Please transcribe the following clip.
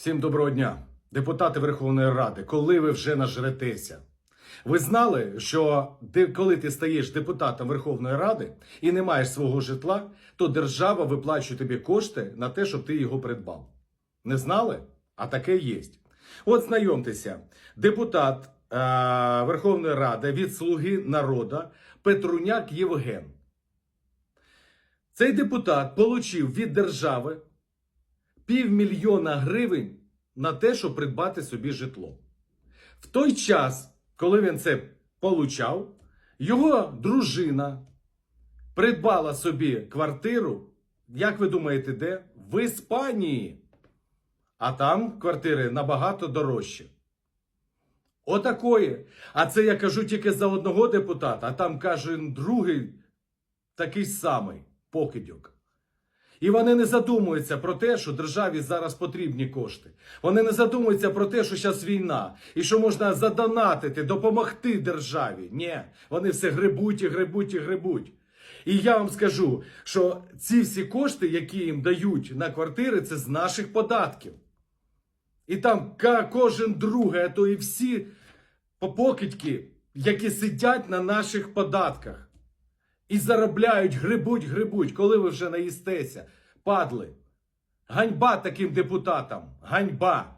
Всім доброго дня, депутати Верховної Ради. Коли ви вже нажретеся? Ви знали, що коли ти стаєш депутатом Верховної Ради і не маєш свого житла, то держава виплачує тобі кошти на те, щоб ти його придбав. Не знали? А таке є. От знайомтеся, депутат е- Верховної Ради від Слуги народу Петруняк Євген. Цей депутат получив від держави півмільйона гривень на те, щоб придбати собі житло. В той час, коли він це получав, його дружина придбала собі квартиру, як ви думаєте, де? В Іспанії. А там квартири набагато дорожчі. Отакої. А це я кажу тільки за одного депутата, а там каже другий такий самий покидьок. І вони не задумуються про те, що державі зараз потрібні кошти. Вони не задумуються про те, що зараз війна, і що можна задонатити, допомогти державі. Ні, вони все грибуть і грибуть і грибуть. І я вам скажу, що ці всі кошти, які їм дають на квартири, це з наших податків. І там кожен другий, а то і всі покидьки, які сидять на наших податках. І заробляють, грибуть, грибуть, коли ви вже наїстеся, падли. Ганьба таким депутатам, ганьба.